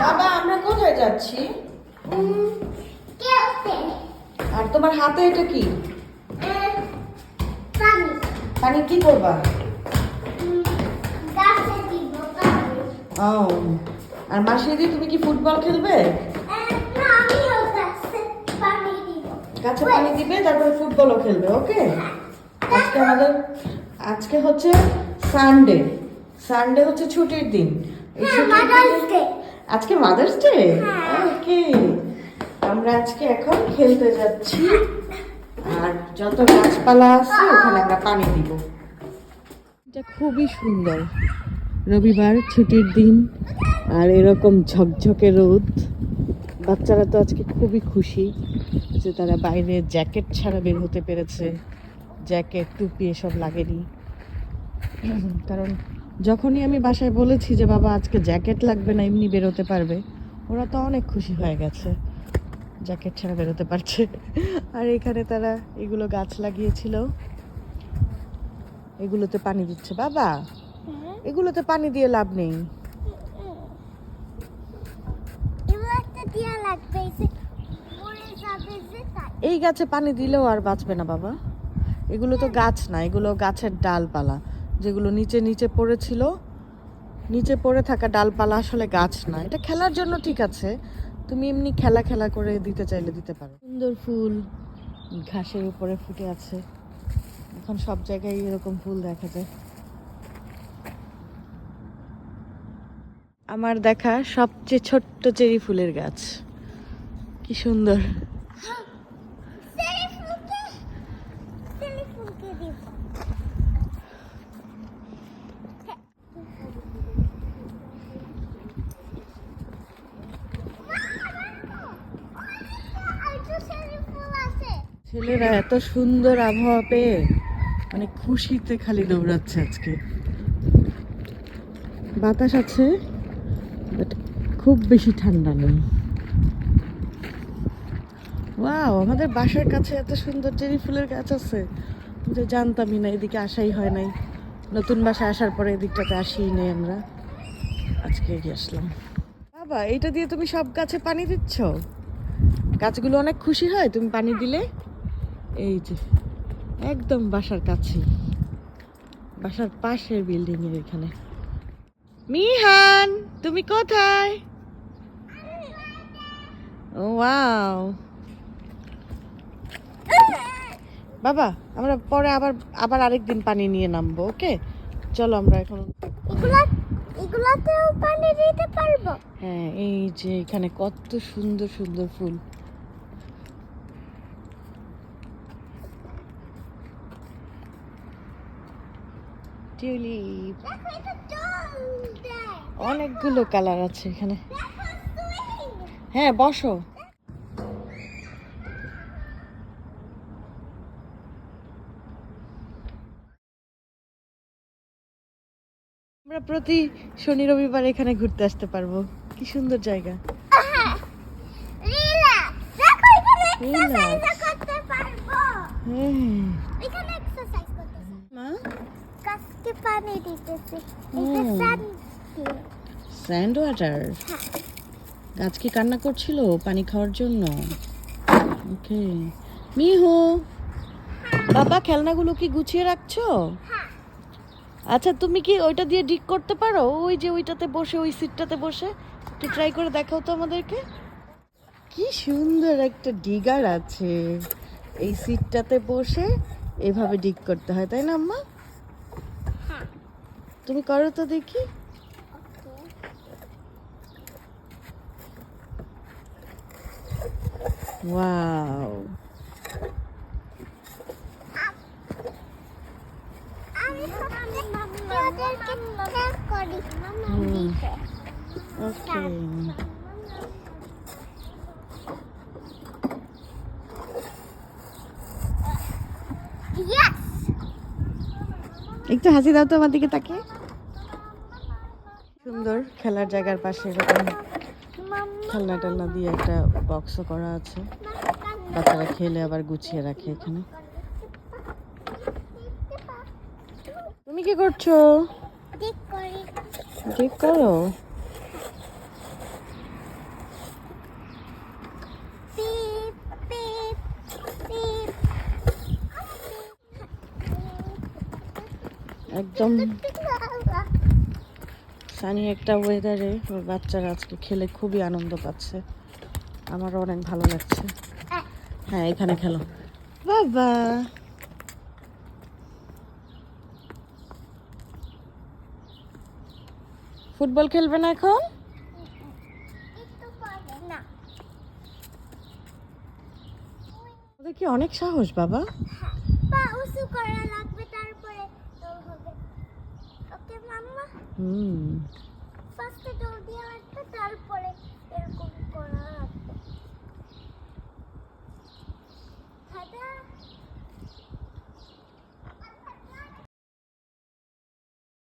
বাবা আমরা কোথায় যাচ্ছি? আর তোমার হাতে এটা কি? পানি। কি করবা? ও আর মাসি দিদি তুমি কি ফুটবল খেলবে? গাছে পানি দিবে। তারপরে ফুটবলও খেলবে ওকে? আজকে আমাদের আজকে হচ্ছে সানডে সানডে হচ্ছে ছুটির দিন। এই ছুটির দিনে আজকে মাদার্স ডে হ্যাঁ। ওকে আমরা আজকে এখন খেলতে যাচ্ছি। আর যত গাছপালা আছে ওখানে আমরা পানি দিব। এটা খুবই সুন্দর। রবিবার ছুটির দিন আর এরকম ঝকঝকে রোদ। বাচ্চারা তো আজকে খুবই খুশি যে তারা বাইরে জ্যাকেট ছাড়া বের হতে পেরেছে। জ্যাকেট টুপি এসব লাগেনি। কারণ যখনই আমি বাসায় বলেছি যে বাবা আজকে জ্যাকেট লাগবে না এমনি বেরোতে পারবে ওরা তো অনেক খুশি হয়ে গেছে। জ্যাকেট ছাড়া বেরোতে পারছে। আর এখানে তারা এগুলো গাছ লাগিয়েছিল। এগুলোতে পানি দিচ্ছে। বাবা এগুলোতে পানি দিয়ে লাভ নেই। এই গাছে পানি দিলেও আর বাঁচবে না বাবা। এগুলো তো গাছ না এগুলো গাছের ডালপালা। যেগুলো নিচে নিচে পড়েছিল। নিচে পড়ে থাকা ডালপালা আসলে গাছ না। এটা খেলার জন্য ঠিক আছে। তুমি এমনি খেলা খেলা করে দিতে চাইলে দিতে পারো। সুন্দর ফুল ঘাসের উপরে ফুটে আছে। এখন সব জায়গায় এরকম ফুল দেখা যায়। আমার দেখা সবচেয়ে ছোট্ট চেরি ফুলের গাছ। কি সুন্দর। ছেলেরা এত সুন্দর আবহাওয়া পেয়ে মানে খুশিতে খালি দৌড়াচ্ছে আজকে। বাতাস আছে বাট খুব বেশি ঠান্ডা নেই। ওয়াও আমাদের বাসার কাছে এত সুন্দর চেরি ফুলের গাছ আছে। তো জানতামই না, এদিকে আসাই হয় নাই। নতুন বাসা আসার পরে এদিকটাতে আসিই নাই আমরা। আজকে এগিয়ে আসলাম। বাবা, এইটা দিয়ে তুমি সব গাছে পানি দিচ্ছ? গাছগুলো অনেক খুশি হয় তুমি পানি দিলে? এই যে একদম বাসার কাছেই। বাসার পাশের বিল্ডিং এর এখানে মিহান তুমি কোথায়? Oh wow. বাবা আমরা পরে আবার আবার আরেকদিন পানি নিয়ে নামবো ওকে? চলো আমরা এখন এগুলাতেও পানি দিতে পারব? হ্যাঁ এই যে এখানে কত সুন্দর সুন্দর ফুল। টিউলিপ অনেকগুলো কালার আছে এখানে। হ্যাঁ বসো। আমরা প্রতি শনি রবিবার এখানে ঘুরতে আসতে পারব। কি সুন্দর জায়গা. করতে পারব। হ্যাঁ। পানি দিতেছি এটা। সান স্যান্ড ওয়াটার গাছ কি কান্না করছিল পানি খাওয়ার জন্য। ওকে মিহু বাবা খেলনাগুলো কি গুছিয়ে রাখছো? আচ্ছা তুমি কি ওইটা দিয়ে ডিক করতে পারো? ওই যে ওইটাতে বসে ওই সিটটাতে বসে। একটু ট্রাই করে দেখাও তো আমাদেরকে। কি সুন্দর একটা ডিগার আছে। এই সিটটাতে বসে এভাবে ডিক করতে হয় তাই না আম্মা? তুমি করো তো দেখি। ওয়াও। একটু হাসি দাও তো আমার দিকে তাকিয়ে। সুন্দর খেলার জায়গার পাশে এরকম খেলনা টেলনা দিয়ে একটা বক্সও করা আছে। বাচ্চারা খেলে আবার গুছিয়ে রাখে এখানে। তুমি কি করছ? ঠিক করো। একদম সানি একটা ওয়েদারে ওর বাচ্চারা আজকে খেলে খুবই আনন্দ পাচ্ছে। আমারও অনেক ভালো লাগছে। হ্যাঁ এখানে খেলো। বাবা। ফুটবল খেলবে না এখন? কি অনেক সাহস বাবা? পা উঁচু করা লাগবে, তারপরে দৌড় হবে ওকে মাম্মা হুম। ফার্স্টে দৌড় দিয়ে তারপরে